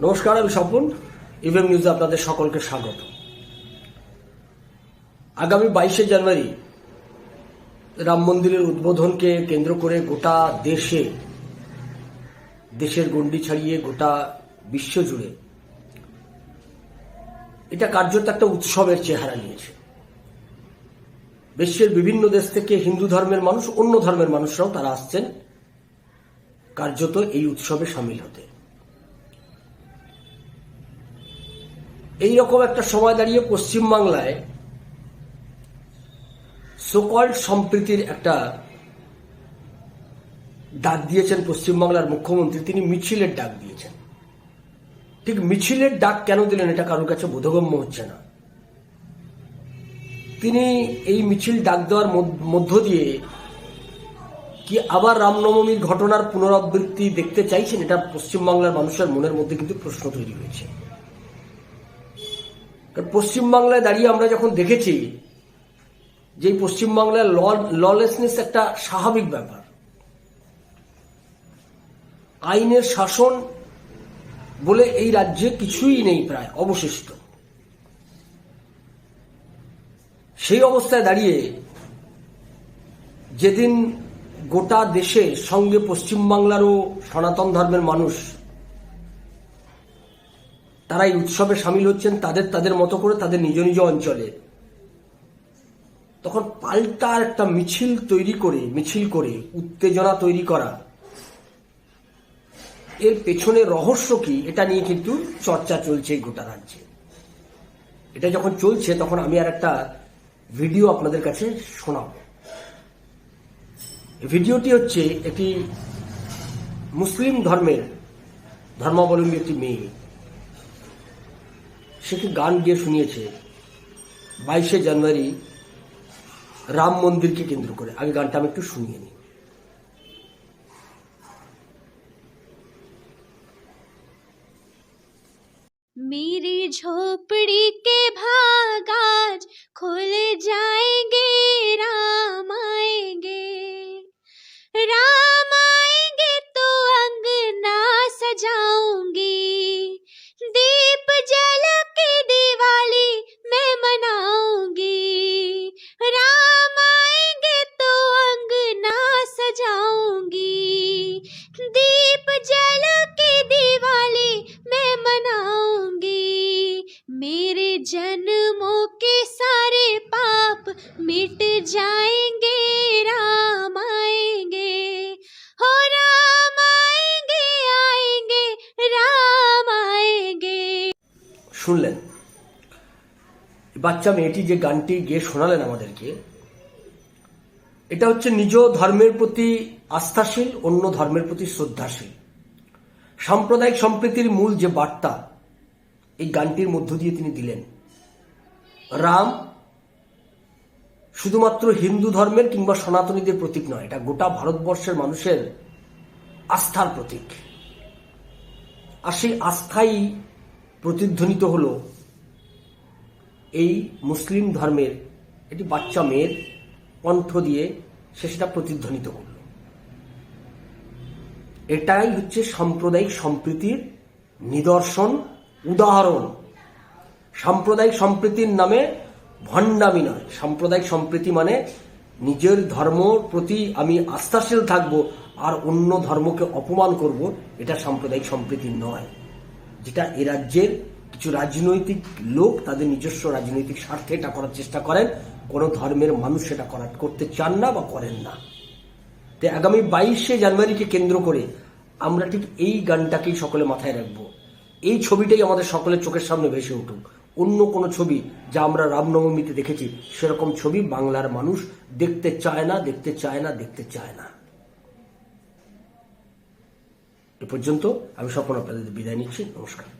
নমস্কার, আমি স্বপন। ইভিএম নিউজে আপনাদের সকলকে স্বাগত। আগামী বাইশে জানুয়ারি রাম মন্দিরের উদ্বোধনকে কেন্দ্র করে গোটা দেশে, দেশের গণ্ডি ছাড়িয়ে গোটা বিশ্ব জুড়ে এটা কার্যত একটা উৎসবের চেহারা নিয়েছে। বিশ্বের বিভিন্ন দেশ থেকে হিন্দু ধর্মের মানুষ, অন্য ধর্মের মানুষরাও তারা আসছেন। কার্যত এই উৎসবে সামিল হতে। এই রকম একটা সময় দাঁড়িয়ে পশ্চিমবাংলায় সোকল্ড সম্প্রীতির একটা ডাক দিয়েছেন পশ্চিমবাংলার মুখ্যমন্ত্রী। তিনি মিছিলের ডাক দিয়েছেন। ঠিক মিছিলের ডাক কেন দিলেন এটা কারোর কাছে বোধগম্য হচ্ছে না। তিনি এই মিছিল ডাক দেওয়ার মধ্য- দিয়ে কি আবার রামনবমীর ঘটনার পুনরাবৃত্তি দেখতে চাইছেন? এটা পশ্চিমবাংলার মানুষের মনের মধ্যে কিন্তু প্রশ্ন তৈরি হয়েছে। পশ্চিমবাংলায় দাঁড়িয়ে আমরা যখন দেখেছি, যে পশ্চিমবাংলায় ললেসনেস একটা স্বাভাবিক ব্যাপার। আইনের শাসন বলে এই রাজ্যে কিছুই নেই প্রায়, অবশিষ্ট। সেই অবস্থায় দাঁড়িয়ে যেদিন গোটা দেশে সঙ্গে পশ্চিমবাংলারও সনাতন ধর্মের মানুষ তারা এই উৎসবে সামিল হচ্ছেন তাদের তাদের মতো করে তাদের নিজ নিজ অঞ্চলে। তখন পাল্টা একটা মিছিল তৈরি করে, মিছিল করে, উত্তেজনা তৈরি করা। এর পেছনে রহস্য কি, এটা নিয়ে কিন্তু চর্চা চলছে গোটা রাজ্যে। এটা যখন চলছে, তখন আমি আর একটা ভিডিও আপনাদের কাছে শোনাব। ভিডিওটি হচ্ছে একটি মুসলিম ধর্মের ধর্মাবলম্বী একটি মেয়ে। সে কি গান গিয়ে শুনিয়েছে বাইশে জানুয়ারি রাম মন্দিরকে কেন্দ্র করে আগে গানটা আমি একটু শুনিয়ে নিই मेरी झोपड़ी के भाग आज खुल जाएंगे শুনলেন। বাচ্চা মেয়েটি যে গানটি গিয়ে শোনালেন আমাদেরকে, এটা হচ্ছে নিজ ধর্মের প্রতি আস্থাশীল, অন্য ধর্মের প্রতি শ্রদ্ধাশীল। সাম্প্রদায়িক সম্প্রীতির মূল যে বার্তা, এই গানটির মধ্য দিয়ে তিনি দিলেন। রাম শুধুমাত্র হিন্দু ধর্মের কিংবা সনাতনীদের প্রতীক নয়, এটা গোটা ভারতবর্ষের মানুষের আস্থার প্রতীক। আর সেই আস্থাই প্রতিধ্বনিত হল এই মুসলিম ধর্মের একটি বাচ্চা মেয়ের কণ্ঠ দিয়ে সে সেটা প্রতিধ্বনিত করল। এটাই হচ্ছে সাম্প্রদায়িক সম্প্রীতির নিদর্শন, উদাহরণ। সাম্প্রদায়িক সম্প্রীতির নামে ভণ্ডামি নয়। সাম্প্রদায়িক সম্প্রীতি মানে নিজের ধর্ম প্রতি আমি আস্থাশীল থাকব আর অন্য ধর্মকে অপমান করব, এটা সাম্প্রদায়িক সম্প্রীতি নয়। যেটা এ রাজ্যের কিছু রাজনৈতিক লোক তাদের নিজস্ব রাজনৈতিক স্বার্থে এটা করার চেষ্টা করেন। কোনো ধর্মের মানুষ সেটা করা, করতে চান না বা করেন না। তো আগামী বাইশে জানুয়ারিকে কেন্দ্র করে আমরা ঠিক এই গানটাকেই সকলে মাথায় রাখব। এই ছবিটাই আমাদের সকলের চোখের সামনে ভেসে উঠুক। অন্য কোনো ছবি যা আমরা রামনবমীতে দেখেছি, সেরকম ছবি বাংলার মানুষ দেখতে চায় না, দেখতে চায় না, দেখতে চায় না। এ পর্যন্ত আমি স্বপ্ন আপনাদের বিদায় নিচ্ছি। নমস্কার।